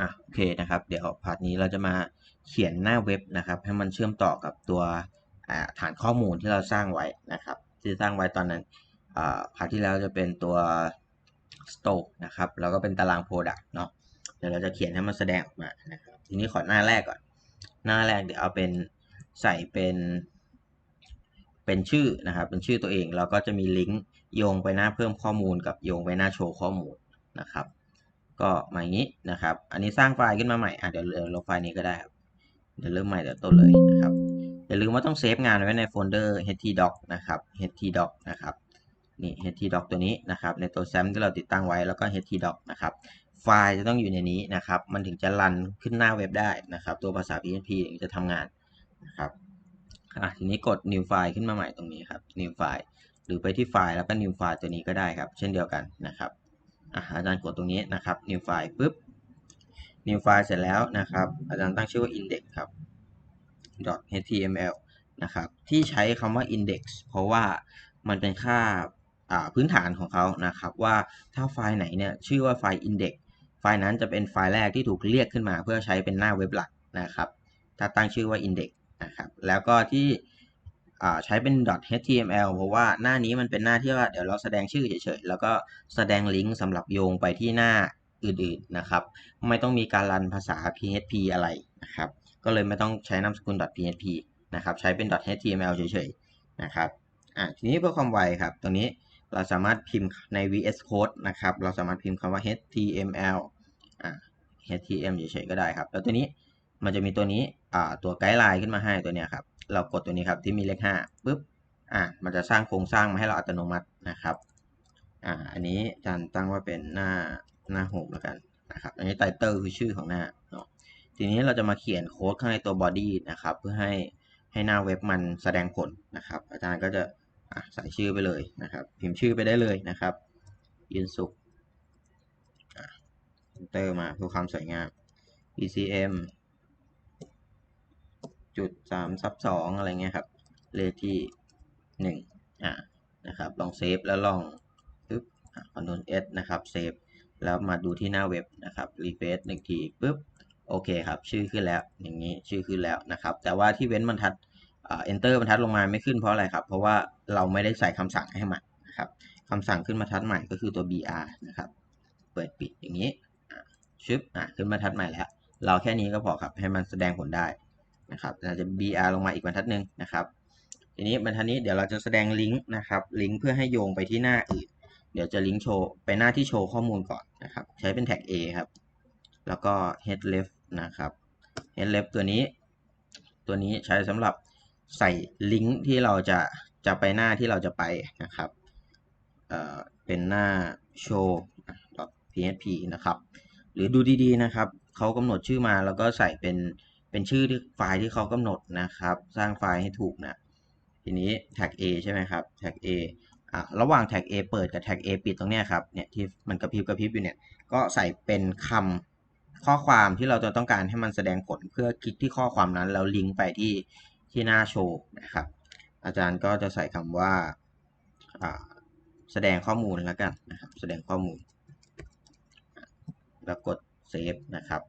อะโอเคนะครับ เดี๋ยวพาร์ทนี้เราจะมาเขียนหน้าเว็บนะครับ ให้มันเชื่อมต่อกับตัวฐานข้อมูลที่เราสร้างไว้นะครับ ที่สร้างไว้ตอนนั้นพาร์ทที่แล้วจะเป็นตัว stock นะครับแล้วก็เป็นตาราง product เนาะเดี๋ยวเราจะเขียนให้มันแสดงออกมานะครับทีนี้ขอหน้าแรกก่อน หน้าแรกเดี๋ยวเอาเป็นใส่เป็นเป็นชื่อนะครับ เป็นชื่อตัวเองแล้วก็จะมีลิงก์โยงไปหน้าเพิ่มข้อมูลกับโยงไปหน้าโชว์ข้อมูลนะครับ ก็มาอย่างนี้นะครับ อันนี้สร้างไฟล์ขึ้นมาใหม่อะเดี๋ยวลบไฟล์นี้ก็ได้ครับเดี๋ยวเริ่มใหม่เดี๋ยวต้นเลยนะครับอย่าลืมว่าต้องเซฟงานไว้ในโฟลเดอร์ htdoc นะครับ htdoc นะครับนี่ htdoc ตัวนี้นะครับ ในตัว SAM ที่เราติดตั้งไว้แล้วก็ htdoc นะครับไฟล์จะต้องอยู่ในนี้นะครับ มันถึงจะรันขึ้นหน้าเว็บได้นะครับ ตัวภาษา PHP ถึงจะทำงานนะครับอะทีนี้กด new file ขึ้นมาใหม่ตรงนี้ครับ new file หรือไปที่ไฟล์แล้วก็ new file ตัวนี้ก็ได้ครับ เช่นเดียวกันนะครับ อาจารย์กดตรงนี้นะครับ new file ปุ๊บ new file เสร็จแล้วนะครับ อาจารย์ตั้งชื่อว่า index ครับ .html นะครับ ที่ใช้คำว่า index เพราะว่ามันเป็นค่าพื้นฐานของเขานะครับ ว่าถ้าไฟล์ไหนเนี่ยชื่อว่าไฟล์ index ไฟล์นั้นจะเป็นไฟล์แรกที่ถูกเรียกขึ้นมา เพื่อใช้เป็นหน้าเว็บหลักนะครับ ถ้าตั้งชื่อว่า index นะครับ แล้วก็ที่ ใช้เป็น .html เพราะว่าหน้านี้มันเป็นหน้าที่ว่าเดี๋ยวเราแสดงชื่อเฉยๆ แล้วก็แสดงลิงก์สำหรับโยงไปที่หน้าอื่นๆนะครับ ไม่ต้องมีการรันภาษา PHP อะไรนะครับ ก็เลยไม่ต้องใช้นามสกุล .php นะครับ ใช้เป็น .html เฉยๆ นะครับ อะทีนี้เพื่อความไวครับ ตรงนี้เราสามารถพิมพ์ใน VS Code นะครับ เราสามารถพิมพ์คำว่า html อะ html เฉยๆ ก็ได้ครับ แล้วตัวนี้มันจะมีตัวนี้อ่าตัวไกด์ไลน์ขึ้นมาให้ตัวเนี้ยครับ เรากดตัวนี้ครับที่มีเลข5ปุ๊บอะมันจะสร้างโครงสร้างมาให้เราอัตโนมัตินะครับอ่าอันนี้อาจารย์ตั้งว่าเป็นหน้าหน้าโฮมแล้วกันนะครับอันนี้ไตเติลคือชื่อของหน้าเนาะทีนี้เราจะมาเขียนโค้ดข้างในตัว body นะครับเพื่อให้ให้หน้าเว็บมันแสดงผลนะครับ อาจารย์ก็จะอะใส่ชื่อไปเลยนะครับ พิมพ์ชื่อไปได้เลยนะครับ ยืนสุขอะ enter มาเพื่อความสวยงาม bcm จุดสามซับสองอะไรเงี้ยครับ เลขที่หนึ่งอ่านะครับ ลองเซฟแล้วลองปึ๊บอะ Ctrl S นะครับเซฟแล้วมาดูที่หน้าเว็บนะครับรีเฟรชหนึ่งทีปึ๊บโอเคครับ ชื่อขึ้นแล้วอย่างนี้ชื่อขึ้นแล้วนะครับ แต่ว่าที่เว้นบรรทัดอ่า enter บรรทัดลงมาไม่ขึ้นเพราะอะไรครับ เพราะว่าเราไม่ได้ใส่คำสั่งให้มันนะครับคำสั่งขึ้นบรรทัดใหม่ก็คือตัว br นะครับ เปิดปิดอย่างนี้อะชึบอะขึ้นบรรทัดใหม่แล้ว เราแค่นี้ก็พอครับให้มันแสดงผลได้ นะครับเราจะ br ลงมาอีกบรรทัดหนึ่งนะครับ ทีนี้บรรทัดนี้เดี๋ยวเราจะแสดงลิงก์นะครับลิงก์เพื่อให้โยงไปที่หน้าอื่น เดี๋ยวจะลิงก์โชว์ไปหน้าที่โชว์ข้อมูลก่อนนะครับ ใช้เป็นแท็ก A ครับ แล้วก็ head left นะครับ head left ตัวนี้ ตัวนี้ใช้สำหรับใส่ลิงก์ที่เราจะจะไปหน้าที่เราจะไปนะครับ เอ่อ เป็นหน้า show php นะครับ หรือดูดีๆนะครับ เขากำหนดชื่อมาแล้วก็ใส่เป็น เป็นชื่อที่ไฟล์ที่เขากำหนดนะครับ สร้างไฟล์ให้ถูกนะทีนี้ tag A ใช่ไหมครับ tag A อะระหว่าง tag A เปิดกับ tag A ปิดตรงเนี้ยครับเนี่ยที่มันกระพริบกระพริบอยู่เนี่ยก็ใส่เป็นคำข้อความที่เราจะต้องการให้มันแสดงผลเพื่อคลิกที่ข้อความนั้น แล้วลิงก์ไปที่ที่หน้าโชว์นะครับ อาจารย์ก็จะใส่คำว่าอ่าแสดงข้อมูลแล้วกันนะครับ แสดงข้อมูล แล้วกดเซฟนะครับ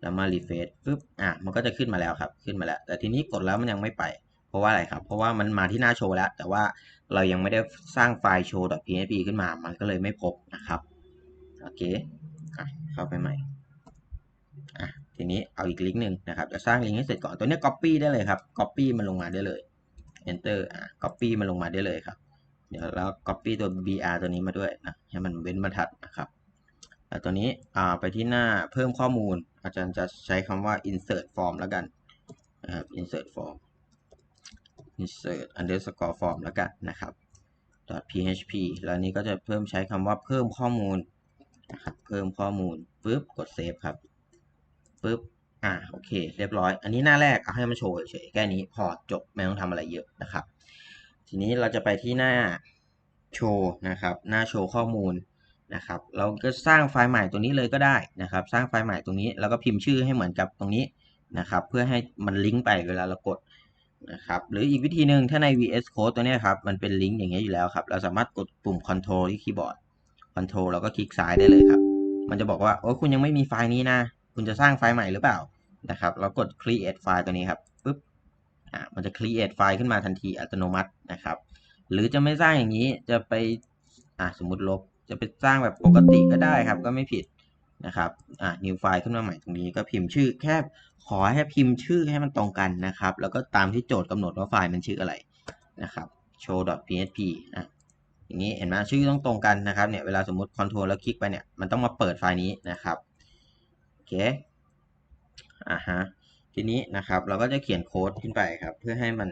แล้วมารีเฟรชปุ๊บอะมันก็จะขึ้นมาแล้วครับขึ้นมาแล้ว แต่ทีนี้กดแล้วมันยังไม่ไป เพราะว่าอะไรครับ เพราะว่ามันมาที่หน้าโชว์แล้ว แต่ว่าเรายังไม่ได้สร้างไฟล์โชว์ .php ขึ้นมา มันก็เลยไม่พบนะครับโอเคอะเข้าไปใหม่อะทีนี้เอาอีกลิงก์หนึ่งนะครับจะสร้างลิงก์ให้เสร็จก่อนตัวนี้ copy ได้เลยครับ copy มันลงมาได้เลย enter อะ copy มันลงมาได้เลยครับ เดี๋ยวแล้ว copy ตัว br ตัวนี้มาด้วยนะให้มันเว้นบรรทัดนะครับ ต่ตัวนี้ไปที่หน้าเพิ่มข้อมูล อาจารย์จะใช้คำว่า insert form แล้วกันนะครับ insert form insert underscore form แล้วกันนะครับ .php แล้วนี้ก็จะเพิ่มใช้คำว่าเพิ่มข้อมูลนะครับเพิ่มข้อมูลปุ๊บกดเซฟครับปุ๊บอ่าโอเค เรียบร้อย อันนี้หน้าแรกเอาให้มันโชว์เฉยแค่นี้พอจบไม่ต้องทำอะไรเยอะนะครับ ทีนี้เราจะไปที่หน้าโชว์นะครับ หน้าโชว์ข้อมูล นะครับ เราก็สร้างไฟล์ใหม่ตรงนี้เลยก็ได้นะครับ สร้างไฟล์ใหม่ตรงนี้แล้วก็พิมพ์ชื่อให้เหมือนกับตรงนี้นะครับ เพื่อให้มันลิงก์ไปเวลาเรากดนะครับหรืออีกวิธีหนึ่งถ้าใน VS Code ตัวนี้ครับ มันเป็นลิงก์อย่างเงี้ยอยู่แล้วครับ เราสามารถกดปุ่ม Control ที่คีย์บอร์ด Control แล้วก็คลิกซ้ายได้เลยครับ มันจะบอกว่าโอ้คุณยังไม่มีไฟล์นี้นะ คุณจะสร้างไฟล์ใหม่หรือเปล่านะครับ เรากด create ไฟล์ตัวนี้ครับปุ๊บอ่ามันจะ create ไฟล์ขึ้นมาทันทีอัตโนมัตินะครับ หรือจะไม่สร้างอย่างนี้จะไปอ่าสมมุติลบ จะไปสร้างแบบปกติก็ได้ครับ ก็ไม่ผิดนะครับอ่า new ไฟล์ขึ้นมาใหม่ตรงนี้ก็พิมพ์ชื่อแค่ขอให้พิมพ์ชื่อให้มันตรงกันนะครับ แล้วก็ตามที่โจทย์กำหนดว่าไฟล์มันชื่ออะไรนะครับ show.php อะอย่างนี้เห็นไหมชื่อต้องตรงกันนะครับเนี่ยเวลาสมมติ control แล้วคลิกไปเนี่ยมันต้องมาเปิดไฟล์นี้นะครับโอเคอ่าฮะทีนี้นะครับเราก็จะเขียนโค้ดขึ้นไปครับ เพื่อให้มัน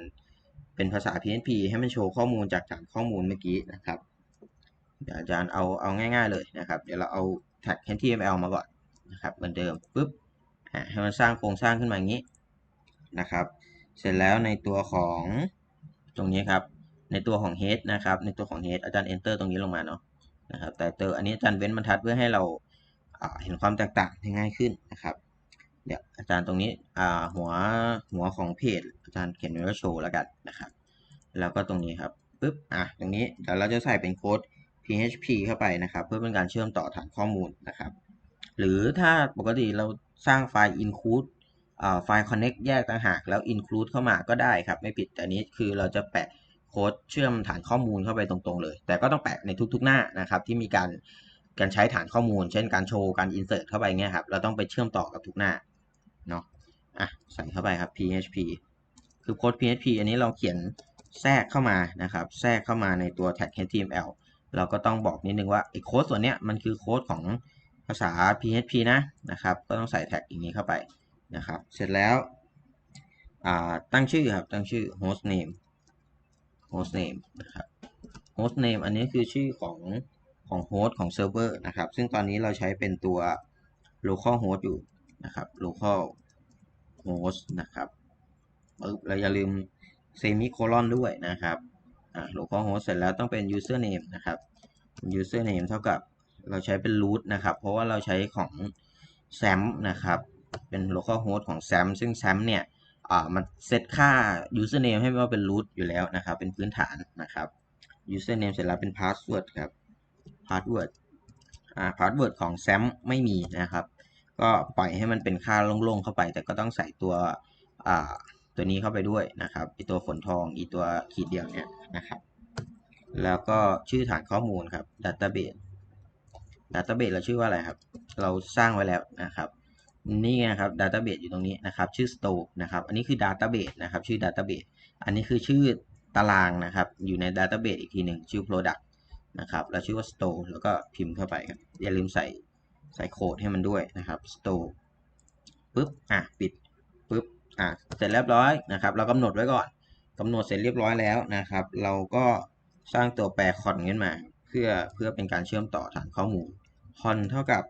เป็นภาษา PHP ให้มันโชว์ข้อมูลจากฐานข้อมูลเมื่อกี้นะครับ เดี๋ยวอาจารย์เอาเอาง่ายๆเลยนะครับ เดี๋ยวเราเอาแท็ก HTML มาก่อนนะครับเหมือนเดิมปุ๊บให้มันสร้างโครงสร้างขึ้นมาอย่างนี้นะครับ เสร็จแล้วในตัวของตรงนี้ครับ ในตัวของ head นะครับ ในตัวของ head อาจารย์ enter ตรงนี้ลงมาเนาะนะครับ แต่เตออันนี้อาจารย์เว้นบรรทัดเพื่อให้เราเห็นความแตกต่างได้ง่ายขึ้นนะครับ เดี๋ยวอาจารย์ตรงนี้หัวหัวของเพจอาจารย์เขียนไว้ว่าโชว์แล้วกันนะครับ แล้วก็ตรงนี้ครับปึ๊บอะตรงนี้เดี๋ยวเราจะใส่เป็นโค้ด PHP เข้าไปนะครับ เพื่อเป็นการเชื่อมต่อฐานข้อมูลนะครับ หรือถ้าปกติเราสร้างไฟล์ include ไฟล์ connect แยกต่างหาก แล้ว include เข้ามาก็ได้ครับ ไม่ผิดแต่นี้คือเราจะแปะโค้ดเชื่อมฐานข้อมูลเข้าไปตรงๆเลย แต่ก็ต้องแปะในทุกๆหน้านะครับ ที่มีการการใช้ฐานข้อมูล เช่นการโชว์การ insert เข้าไปเงี้ยครับเราต้องไปเชื่อมต่อกับทุกหน้าเนาะอะใส่เข้าไปครับ PHP คือโค้ด PHP อันนี้เราเขียนแทรกเข้ามานะครับ แทรกเข้ามาในตัว tag HTML เราก็ต้องบอกนิดนึงว่าไอ้โค้ดส่วนเนี้ยมันคือโค้ดของภาษา PHP นะนะครับ ก็ต้องใส่แท็กอย่างนี้เข้าไปนะครับ เสร็จแล้วตั้งชื่อครับ ตั้งชื่อ host name host name นะครับ host name อันนี้คือชื่อของของ host ของเซิร์ฟเวอร์นะครับ ซึ่งตอนนี้เราใช้เป็นตัว local host อยู่นะครับ local host นะครับปึ๊บเราอย่าลืม semicolon ด้วยนะครับ local host เสร็จแล้วต้องเป็น user name นะครับ user name เท่ากับเราใช้เป็น root นะครับ เพราะว่าเราใช้ของ SAM นะครับ เป็น local host ของ SAM ซึ่ง SAM เนี่ยมันเซตค่า username ให้ว่าเป็น root อยู่แล้วนะครับ เป็นพื้นฐานนะครับ username เสร็จแล้วเป็น password ครับ password อ่า password ของ SAM ไม่มีนะครับ ก็ปล่อยให้มันเป็นค่าโล่งๆเข้าไป แต่ก็ต้องใส่ตัวอ่า ตัวนี้เข้าไปด้วยนะครับอีตัวฝนทองอีตัวขีดเดียวเนี่ยนะครับ แล้วก็ชื่อฐานข้อมูลครับ database database เราชื่อว่าอะไรครับ เราสร้างไว้แล้วนะครับนี่ไงครับ database อยู่ตรงนี้นะครับชื่อ store นะครับอันนี้คือ database นะครับชื่อ database อันนี้คือชื่อตารางนะครับอยู่ใน database อีกทีหนึ่งชื่อ product นะครับแล้วชื่อว่า store แล้วก็พิมพ์เข้าไปครับอย่าลืมใส่ใส่โค้ดให้มันด้วยนะครับ store ปุ๊บอะปิด อะเสร็จเรียบร้อยนะครับ เรากำหนดไว้ก่อนกำหนดเสร็จเรียบร้อยแล้วนะครับ เราก็สร้างตัวแปรคอนขึ้นมา เพื่อเพื่อเป็นการเชื่อมต่อฐานข้อมูล con เท่ากับ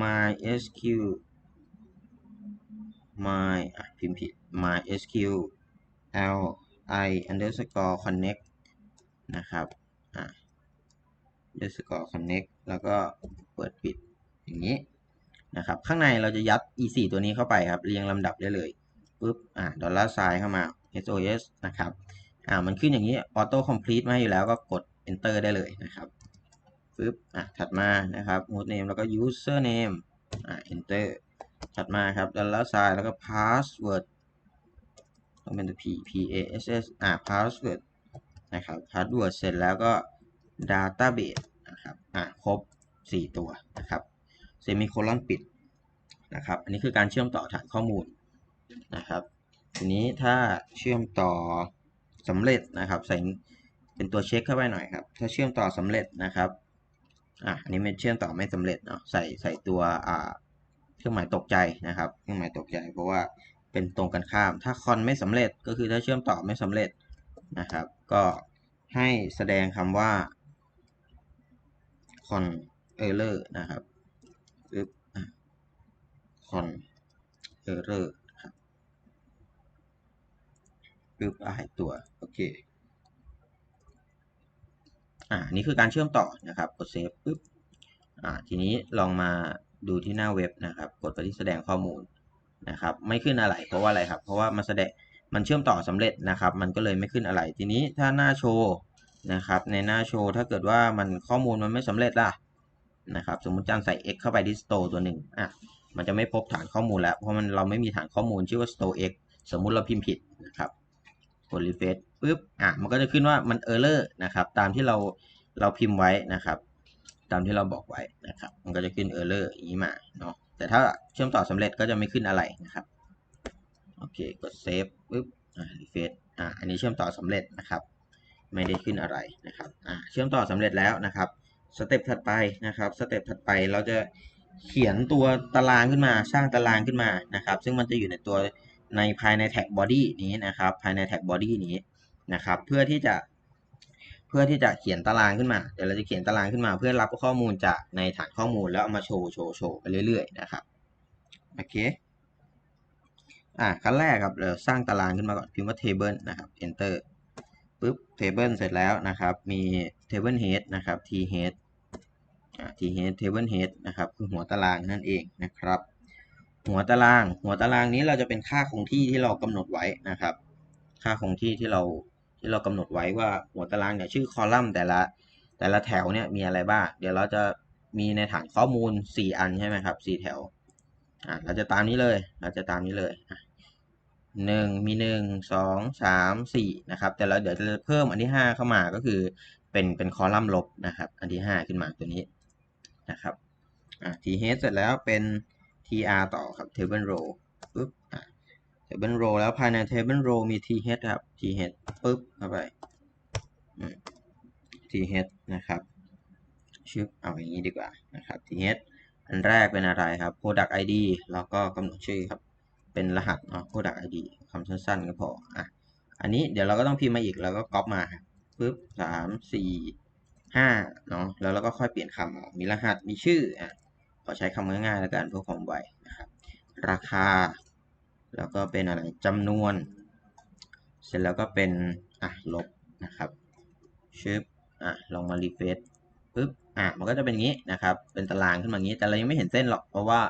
mysql my อะพิมพ์ผิด mysql l i underscore connect นะครับอะ underscore connect แล้วก็เปิดปิดอย่างนี้นะครับ ข้างในเราจะยัด e4 ตัวนี้เข้าไปครับ เรียงลำดับได้เลย ปุ๊บอะดอลลาร์ไซน์เข้ามา sos นะครับอ่ามันขึ้นอย่างนี้ auto complete มาให้อยู่แล้วก็กด enter ได้เลยนะครับปึ๊บอะถัดมานะครับ host name แล้วก็ user name อ่า enter ถัดมาครับดอลลาร์ไซน์แล้วก็ password ต้องเป็นตัว p p a s s อ่า password นะครับ password เสร็จแล้วก็ database นะครับอ่าครบ 4 ตัวนะครับ semicolon ปิดนะครับ อันนี้คือการเชื่อมต่อฐานข้อมูล นะครับ ทีนี้ถ้าเชื่อมต่อสำเร็จนะครับ ใส่เป็นตัวเช็คเข้าไปหน่อยครับ ถ้าเชื่อมต่อสำเร็จนะครับอะอันนี้ไม่เชื่อมต่อไม่สำเร็จเนาะใส่ใส่ตัวอ่าเครื่องหมายตกใจนะครับ เครื่องหมายตกใจ เพราะว่าเป็นตรงกันข้าม ถ้าคอนไม่สำเร็จก็คือถ้าเชื่อมต่อไม่สำเร็จนะครับ ก็ให้แสดงคำว่า con error นะครับปึ๊บ con error ครับปึ๊บหายตัว โอเค อ่า นี่คือการเชื่อมต่อนะครับ กดเซฟปึ๊บ อ่า ทีนี้ลองมาดูที่หน้าเว็บนะครับ กดไปที่แสดงข้อมูลนะครับ ไม่ขึ้นอะไร เพราะว่าอะไรครับ เพราะว่ามันแสดง มันเชื่อมต่อสำเร็จนะครับ มันก็เลยไม่ขึ้นอะไร ทีนี้ถ้าหน้าโชว์นะครับ ในหน้าโชว์ถ้าเกิดว่ามันข้อมูลมันไม่สำเร็จล่ะนะครับ สมมติจานใส่ x เข้าไปที่ store ตัวหนึ่งอะ มันจะไม่พบฐานข้อมูลแล้ว เพราะมันเราไม่มีฐานข้อมูลชื่อว่า store x สมมุติเราพิมพ์ผิดนะครับ กด refresh ปุ๊บอะมันก็จะขึ้นว่ามัน error นะครับตามที่เราเราพิมพ์ไว้นะครับ ตามที่เราบอกไว้นะครับ มันก็จะขึ้น error อย่างนี้มาเนาะแต่ถ้าเชื่อมต่อสำเร็จก็จะไม่ขึ้นอะไรนะครับโอเคกด save ปุ๊บอ่า refresh อ่าอันนี้เชื่อมต่อสำเร็จนะครับ ไม่ได้ขึ้นอะไรนะครับอ่าเชื่อมต่อสำเร็จแล้วนะครับสเต็ปถัดไปนะครับสเต็ปถัดไปเราจะเขียนตัวตารางขึ้นมาสร้างตารางขึ้นมานะครับ ซึ่งมันจะอยู่ในตัว ในภายในแท็กบอดี้นี้นะครับ ภายในแท็กบอดี้นี้นะครับ เพื่อที่จะเพื่อที่จะเขียนตารางขึ้นมา เดี๋ยวเราจะเขียนตารางขึ้นมา เพื่อรับข้อมูลจากในฐานข้อมูลแล้วเอามาโชว์โชว์โชว์ไปเรื่อยๆนะครับโอเคอ่าขั้นแรกครับเราสร้างตารางขึ้นมาก่อนพิมพ์ว่า table นะครับ enter ปุ๊บ table เสร็จแล้วนะครับ มี table head นะครับ t head อ่า t head table head นะครับ คือหัวตารางนั่นเองนะครับ หัวตาราง หัวตารางนี้เราจะเป็นค่าคงที่ที่เรากำหนดไว้นะครับ ค่าคงที่ที่เราที่เรากำหนดไว้ว่าหัวตารางเนี่ยชื่อคอลัมน์แต่ละแต่ละแถวเนี่ยมีอะไรบ้าง เดี๋ยวเราจะมีในฐานข้อมูล 4 อันใช่ไหมครับ 4 แถว อ่าเราจะตามนี้เลย เราจะตามนี้เลยหนึ่งมีหนึ่งสองสามสี่นะครับ แต่เราเดี๋ยวจะเพิ่มอันที่ห้าเข้ามาก็คือเป็นเป็นคอลัมน์ลบนะครับ อันที่ห้าขึ้นมาตัวนี้นะครับ อ่า t h เสร็จแล้วเป็น tr ต่อครับ table row ปุ๊บ table row แล้วภายใน table row มี th ครับ th ปุ๊บเข้าไป th นะครับชึบเอาอย่างนี้ดีกว่านะครับ th อันแรกเป็นอะไรครับ product id แล้วก็กำหนดชื่อครับ เป็นรหัสเนาะ product id คำสั้นๆก็พออะอันนี้เดี๋ยวเราก็ต้องพิมพ์มาอีก แล้วก็ก๊อปมาครับปึ๊บสามสี่ห้าเนาะแล้วเราก็ค่อยเปลี่ยนคำออกมีรหัสมีชื่ออะ ขอใช้คำง่ายๆแล้วกันเพื่อความไวนะครับ ราคา แล้วก็เป็นอะไรจำนวน เสร็จแล้วก็เป็นอะลบนะครับชึบอะลองมารีเฟซปึ๊บอะมันก็จะเป็นงี้นะครับ เป็นตารางขึ้นมางี้แต่เรายังไม่เห็นเส้นหรอกเพราะว่า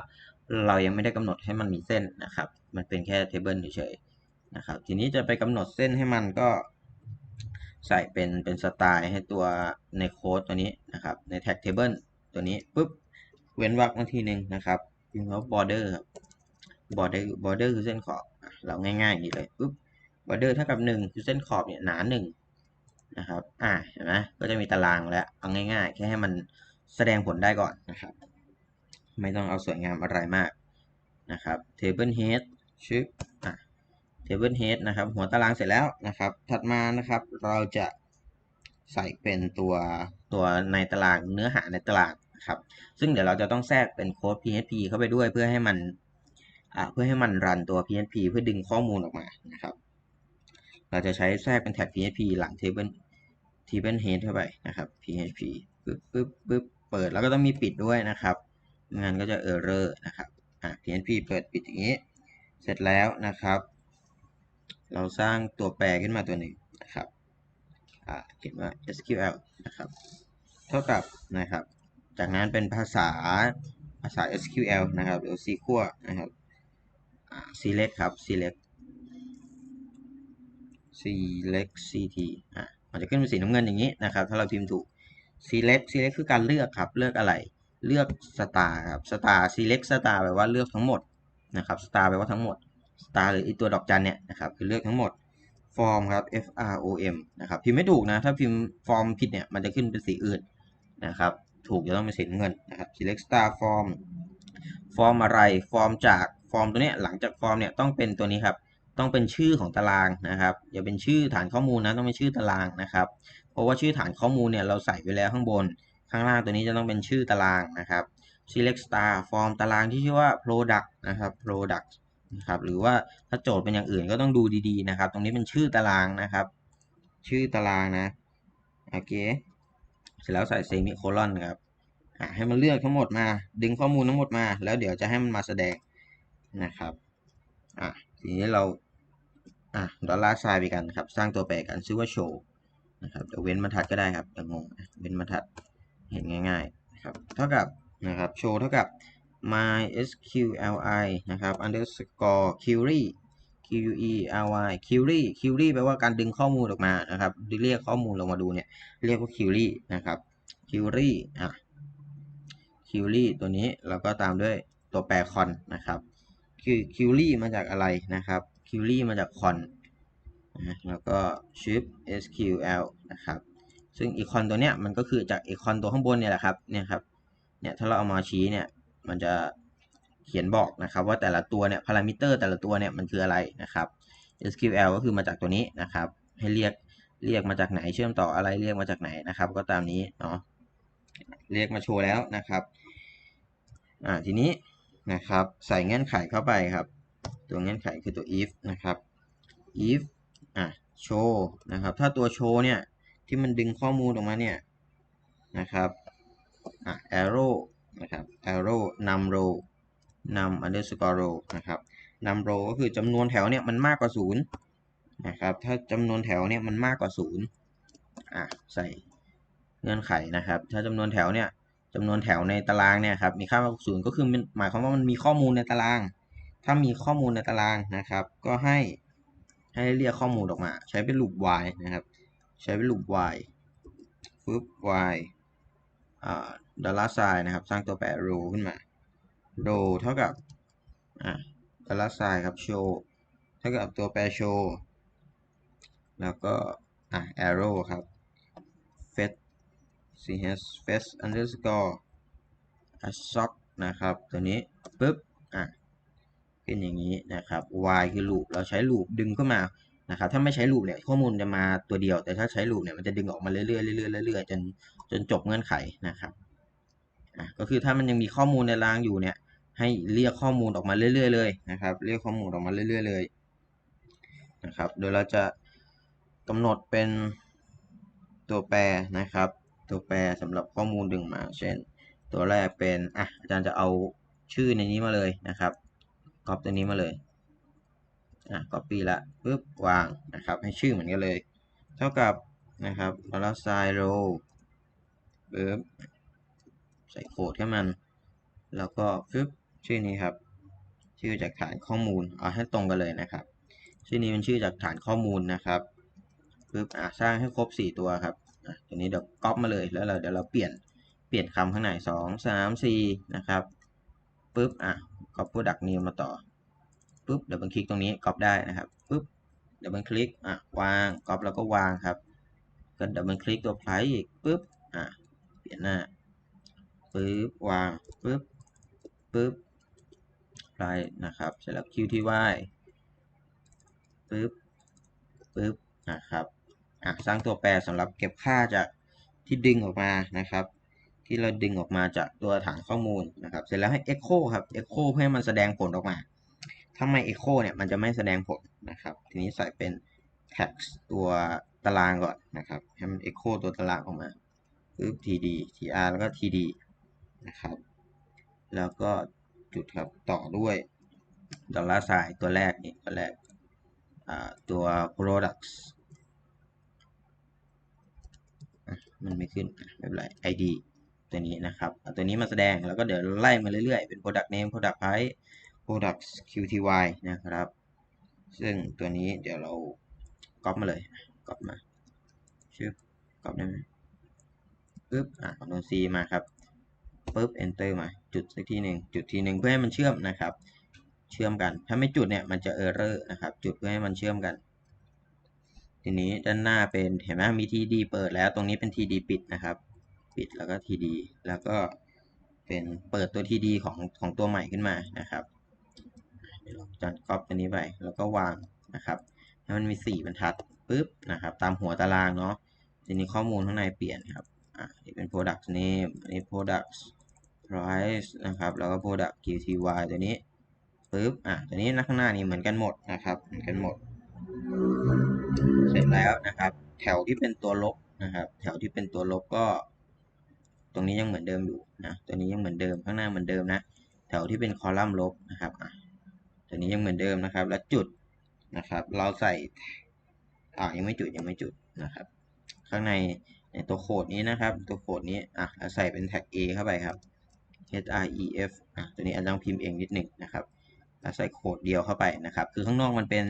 เรายังไม่ได้กำหนดให้มันมีเส้นนะครับ มันเป็นแค่เทเบิลเฉยๆนะครับ ทีนี้จะไปกำหนดเส้นให้มันก็ใส่เป็นเป็นสไตล์ให้ตัวในโค้ดตัวนี้นะครับ ในแท็กเทเบิลตัวนี้ปุ๊บ เว้นวรรคมาทีหนึ่งนะครับพิมพ์ว่า border border border คือเส้นขอบเราง่ายๆอย่างนี้เลยปุ๊บ border เท่ากับหนึ่งคือเส้นขอบเนี่ยหนาหนึ่งนะครับอ่าเห็นไหมก็จะมีตารางแล้วเอาง่ายๆ แค่ให้มันแสดงผลได้ก่อนนะครับ ไม่ต้องเอาสวยงามอะไรมากนะครับ table head ชึบอะ table head นะครับ หัวตารางเสร็จแล้วนะครับ ถัดมานะครับเราจะใส่เป็นตัวตัวในตารางเนื้อหาในตาราง นะครับ ซึ่งเดี๋ยวเราจะต้องแทรกเป็นโค้ด PHP เข้าไปด้วยเพื่อให้มันเพื่อให้มันรันตัว PHP เพื่อดึงข้อมูลออกมานะครับ เราจะใช้แทรกเป็นแท็ก PHP หลัง table table head เข้าไปนะครับ PHP ปึ๊บปึ๊บปึ๊บเปิดแล้วก็ต้องมีปิดด้วยนะครับไม่งั้นก็จะ error นะครับอะ PHP เปิดปิดอย่างนี้ เสร็จแล้วนะครับ เราสร้างตัวแปรขึ้นมาตัวหนึ่งนะครับเขียนว่า SQL นะครับ เท่ากับนะครับ จากนั้นเป็นภาษาภาษา SQL นะครับหรือ SQL นะครับ select ครับ select select ct อะมันจะขึ้นเป็นสีน้ำเงินอย่างนี้นะครับ ถ้าเราพิมพ์ถูก select select คือการเลือกครับ เลือกอะไร เลือก star ครับ star select star แปลว่าเลือกทั้งหมดนะครับ star แปลว่าทั้งหมด star หรืออีตัวดอกจันเนี่ยนะครับคือเลือกทั้งหมด form ครับ f r o m นะครับ พิมพ์ไม่ถูกนะ ถ้าพิมพ์ form ผิดเนี่ย มันจะขึ้นเป็นสีอื่นนะครับ ถูกจะต้องเป็นสีน้ำเงินนะครับ select star form form อะไร form จาก form ตัวนี้หลังจาก form เนี่ยต้องเป็นตัวนี้ครับต้องเป็นชื่อของตารางนะครับ อย่าเป็นชื่อฐานข้อมูลนะต้องเป็นชื่อตารางนะครับ เพราะว่าชื่อฐานข้อมูลเนี่ยเราใส่ไว้แล้วข้างบน ข้างล่างตัวนี้จะต้องเป็นชื่อตารางนะครับ select star form ตารางที่ชื่อว่า product นะครับ product นะครับหรือว่าถ้าโจทย์เป็นอย่างอื่นก็ต้องดูดีๆนะครับ ตรงนี้เป็นชื่อตารางนะครับ ชื่อตารางนะโอเค สร็จแล้วใส่เซมิโคลอนครับให้มันเลือกทั้งหมดมา ดึงข้อมูลทั้งหมดมา แล้วเดี๋ยวจะให้มันมาแสดงนะครับอะทีนี้เราอะดอลลาร์ไซน์ไปกันครับ สร้างตัวแปรกันชื่อว่าโชว์นะครับเดี๋ยวเว้นบรรทัดก็ได้ครับเดี๋ยวงงเว้นบรรทัดเห็นง่ายๆนะครับเท่ากับนะครับโชว์เท่ากับ mysqli นะครับ underscore query q u e r y query query แปลว่าการดึงข้อมูลออกมานะครับเรียกข้อมูลลงมาดูเนี่ยเรียกว่า query นะครับ query อะ query ตัวนี้แล้วก็ตามด้วยตัวแปรคอนนะครับคือคิวรี่มาจากอะไรนะครับคิวรี่มาจากคอนนะแล้วก็ shift sql นะครับ ซึ่งอีคอนตัวเนี้ยมันก็คือจากอีคอนตัวข้างบนเนี่ยแหละครับเนี่ยครับเนี่ยถ้าเราเอามาชี้เนี่ยมันจะ เขียนบอกนะครับว่าแต่ละตัวเนี่ยพารามิเตอร์แต่ละตัวเนี่ยมันคืออะไรนะครับ SQL ก็คือมาจากตัวนี้นะครับ ให้เรียกเรียกมาจากไหนเชื่อมต่ออะไรเรียกมาจากไหนนะครับ ก็ตามนี้เนาะเรียกมาโชว์แล้วนะครับอ่าทีนี้นะครับใส่เงื่อนไขเข้าไปครับ ตัวเงื่อนไขคือตัว if นะครับ if อะ show นะครับ ถ้าตัว show เนี่ยที่มันดึงข้อมูลออกมาเนี่ยนะครับอะ arrow นะครับ arrow num row num underscore row นะครับ num row ก็คือจำนวนแถวเนี่ยมันมากกว่าศูนย์นะครับ ถ้าจำนวนแถวเนี่ยมันมากกว่าศูนย์อะใส่เงื่อนไขนะครับ ถ้าจำนวนแถวเนี่ยจำนวนแถวในตารางเนี่ยครับมีค่ามากกว่าศูนย์ก็คือหมายความว่ามันมีข้อมูลในตาราง ถ้ามีข้อมูลในตารางนะครับ ก็ให้ให้เรียกข้อมูลออกมา ใช้เป็น loop y นะครับ ใช้เป็น loop y ฟึบ y อ่า dollar sign นะครับ สร้างตัวแปร row ขึ้นมา row เท่ากับอ่า dollar sign ครับ show เท่ากับตัวแปร show แล้วก็อ่า arrow ครับ fetch ch fetch underscore assoc นะครับ ตัวนี้ปึ๊บอะเป็นอย่างนี้นะครับ y คือ loop เราใช้ loop ดึงเข้ามานะครับถ้าไม่ใช้ loop เนี่ยข้อมูลจะมาตัวเดียว แต่ถ้าใช้ loop เนี่ยมันจะดึงออกมาเรื่อยๆเรื่อยๆเรื่อยๆจนจนจบเงื่อนไขนะครับอะก็คือถ้ามันยังมีข้อมูลในรางอยู่เนี่ย ให้เรียกข้อมูลออกมาเรื่อยๆเลยนะครับ เรียกข้อมูลออกมาเรื่อยๆเลยนะครับ โดยเราจะกำหนดเป็นตัวแปรนะครับ ตัวแปรสำหรับข้อมูลดึงมา เช่น ตัวแรกเป็นอะอาจารย์จะเอาชื่อในนี้มาเลยนะครับก๊อปตัวนี้มาเลยอะก๊อปปี้ละปึ๊บวางนะครับให้ชื่อเหมือนกันเลย เท่ากับนะครับแล้วไซโรปึ๊บใส่โค้ดให้มัน แล้วก็ปึ๊บ ชื่อนี้ครับ ชื่อจากฐานข้อมูลเอาให้ตรงกันเลยนะครับ ชื่อนี้เป็นชื่อจากฐานข้อมูลนะครับปึ๊บอะสร้างให้ครบ 4 ตัวครับอะตัวนี้เดี๋ยวก๊อปมาเลยแล้วเราเดี๋ยวเราเปลี่ยนเปลี่ยนคำข้างในสองสามสี่นะครับปึ๊บอะก๊อป product new มาต่อปึ๊บเดี๋ยวบันคลิกตรงนี้ก๊อปได้นะครับปึ๊บเดี๋ยวบันคลิกอะวางก๊อปแล้วก็วางครับก็เดี๋ยวบันคลิกตัว price อีกปึ๊บอะเปลี่ยนหน้าปึ๊บวางปึ๊บปึ๊บ price นะครับ เสร็จแล้ว qty ปึ๊บปึ๊บนะครับอะสร้างตัวแปรสำหรับเก็บค่าจากที่ดึงออกมานะครับ ที่เราดึงออกมาจากตัวฐานข้อมูลนะครับ เสร็จแล้วให้ echo ครับ echo เพื่อให้มันแสดงผลออกมาถ้าไม่ echo เนี่ยมันจะไม่แสดงผลนะครับ ทีนี้ใส่เป็น text ตัวตารางก่อนนะครับ ให้มัน echo ตัวตารางออกมาปึ๊บ td tr แล้วก็ td นะครับ แล้วก็ จุดครับ ต่อด้วยดอลลาร์ไซน์ตัวแรกนี่ตัวแรกตัว products มันไม่ขึ้นไม่เป็นไร id ตัวนี้นะครับ ตัวนี้มาแสดงแล้วก็เดี๋ยวไล่มาเรื่อยๆ เป็น product name product price products qty นะครับ ซึ่งตัวนี้เดี๋ยวเราก๊อปมาเลยก๊อปมาชื่อก๊อปได้ไหมปึ๊บอะ Ctrl C มาครับ ปึ๊บ enter มาจุดสักทีหนึ่งจุดทีหนึ่งเพื่อให้มันเชื่อมนะครับ เชื่อมกัน ถ้าไม่จุดเนี่ยมันจะ error นะครับ จุดเพื่อให้มันเชื่อมกัน ทีนี้ด้านหน้าเป็นเห็นไหมมี td เปิดแล้วตรงนี้เป็น td ปิดนะครับ ปิดแล้วก็ td แล้วก็เป็นเปิดตัว td ของของตัวใหม่ขึ้นมานะครับเดี๋ยวเราจะก๊อปตัวนี้ไปแล้วก็วางนะครับให้มันมี 4 บรรทัดปุ๊บนะครับ ตามหัวตารางเนาะทีนี้ข้อมูลข้างในเปลี่ยนครับอะนี่เป็น product name อันนี้ product price นะครับ แล้วก็ product qty ตัวนี้ปึ๊บอะตัวนี้ข้างหน้านี่เหมือนกันหมดนะครับเหมือนกันหมด เสร็จแล้วนะครับ แถวที่เป็นตัวลบนะครับ แถวที่เป็นตัวลบก็ ตรงนี้ยังเหมือนเดิมอยู่นะตัวนี้ยังเหมือนเดิมข้างหน้าเหมือนเดิมนะ แถวที่เป็นคอลัมน์ลบนะครับอะตัวนี้ยังเหมือนเดิมนะครับ แล้วจุดนะครับ เราใส่อ่ายังไม่จุดยังไม่จุดนะครับ ข้างในในตัวโคดนี้นะครับ ตัวโคดนี้อะเราใส่เป็นแท็ก A เข้าไปครับ href อะตัวนี้อาจารย์พิมพ์เองนิดหนึ่งนะครับแล้วใส่โคดเดียวเข้าไปนะครับ คือข้างนอกมันเป็น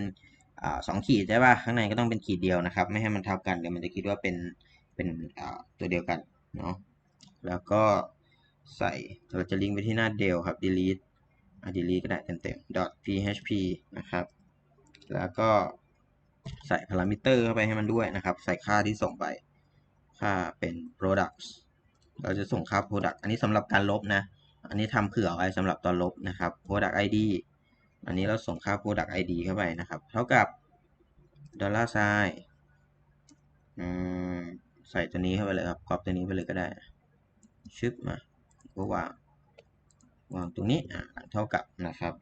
อสองขีดใช่ป่ะข้างในก็ต้องเป็นขีดเดียวนะครับ ไม่ให้มันเท่ากันเดี๋ยวมันจะคิดว่าเป็นเป็นตัวเดียวกันเนาะแล้วก็ใส่เราจะลิงก์ไปที่หน้าเดลครับ delete อะ delete ก็ได้เต็มๆ .php นะครับ แล้วก็ใส่พารามิเตอร์เข้าไปให้มันด้วยนะครับ ใส่ค่าที่ส่งไป ค่าเป็น products เราจะส่งค่า product อันนี้สำหรับการลบนะ อันนี้ทำเผื่อไว้สำหรับตอนลบนะครับ product id อันนี้เราส่งค่า product id เข้าไปนะครับ เท่ากับ dollar sign อืมใส่ตัวนี้เข้าไปเลยครับ copy ตัวนี้ไปเลยก็ได้ ชึบมาก็วางวางตรงนี้อะเท่ากับนะครับ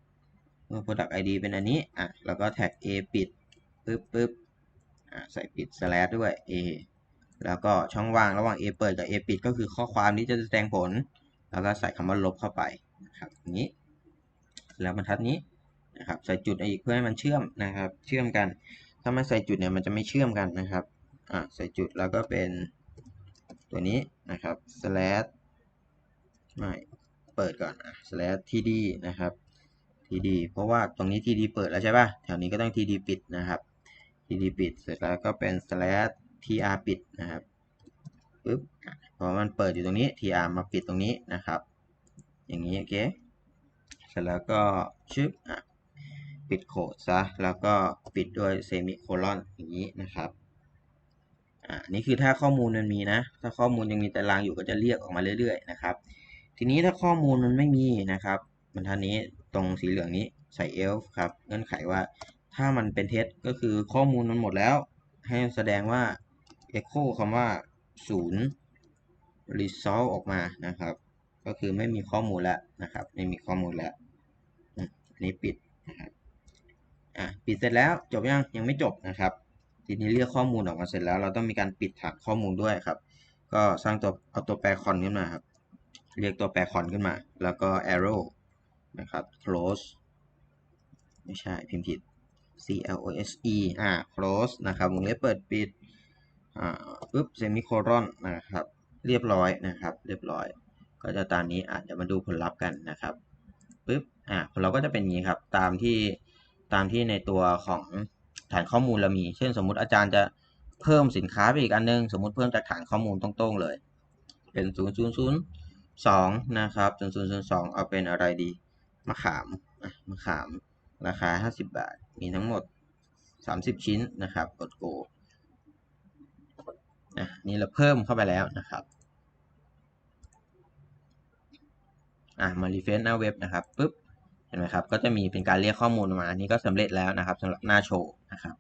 เมื่อ product id เป็นอันนี้อะแล้วก็แท็ก a ปิดปึ๊บปึ๊บอะใส่ปิด slash ด้วย a แล้วก็ช่องว่างระหว่าง a เปิดกับ a ปิดก็คือข้อความที่จะแสดงผล แล้วก็ใส่คำว่าลบเข้าไปนะครับนี้ แล้วบรรทัดนี้นะครับใส่จุดอีกเพื่อให้มันเชื่อมนะครับ เชื่อมกัน ถ้าไม่ใส่จุดเนี่ยมันจะไม่เชื่อมกันนะครับอะใส่จุดแล้วก็เป็นตัวนี้นะครับ slash ไม่เปิดก่อนอะ slash td นะครับ td เพราะว่าตรงนี้ td เปิดแล้วใช่ป่ะแถวนี้ก็ต้อง td ปิดนะครับ td ปิดเสร็จแล้วก็เป็น slash tr ปิดนะครับปึ๊บพอมันเปิดอยู่ตรงนี้ tr มาปิดตรงนี้นะครับ อย่างนี้โอเคเสร็จแล้วก็ชึบอะปิดโคดซะแล้วก็ปิดด้วยเซมิโคลอนอย่างนี้นะครับอ่านี่คือถ้าข้อมูลมันมีนะ ถ้าข้อมูลยังมีตารางอยู่ก็จะเรียกออกมาเรื่อยๆนะครับ ทีนี้ถ้าข้อมูลมันไม่มีนะครับบรรทัดนี้ตรงสีเหลืองนี้ใส่ else ครับเงื่อนไขว่าถ้ามันเป็นเท็จก็คือข้อมูลมันหมดแล้ว ให้แสดงว่า echo คำว่า 0 result ออกมานะครับ ก็คือไม่มีข้อมูลแล้วนะครับ ไม่มีข้อมูลแล้วอันนี้ปิดนะครับอะปิดเสร็จแล้วจบยังยังไม่จบนะครับ ทีนี้เรียกข้อมูลออกมาเสร็จแล้ว เราต้องมีการปิดฐานข้อมูลด้วยครับ ก็สร้างตัวเอาตัวแปรคอนขึ้นมาครับเรียกตัวแปรคอนขึ้นมา แล้วก็ arrow นะครับ close ไม่ใช่พิมพ์ผิด c l o s e อ่า close นะครับวงเล็บเปิดปิด อ่าปุ๊บ semicolon นะครับ เรียบร้อยนะครับ เรียบร้อย ก็จะตามนี้อะเดี๋ยวมาดูผลลัพธ์กันนะครับปุ๊บอ่าผลลัพธ์ก็จะเป็นอย่างนี้ครับ ตามที่ตามที่ในตัวของฐานข้อมูลเรามี เช่นสมมุติอาจารย์จะเพิ่มสินค้าไปอีกอันนึง สมมุติเพิ่มจากฐานข้อมูลตรงๆเลย เป็น 0 0 0 2นะครับ0 0 0 2 เอาเป็นอะไรดี มะขามมะขาม ราคา 50 บาท มีทั้งหมด 30 ชิ้นนะครับ กด go อะนี่เราเพิ่มเข้าไปแล้วนะครับอะมา refresh หน้าเว็บนะครับปุ๊บเห็นไหมครับก็จะมีเป็นการเรียกข้อมูลมาอันนี้ก็สำเร็จแล้วนะครับสำหรับหน้าโชว์นะครับ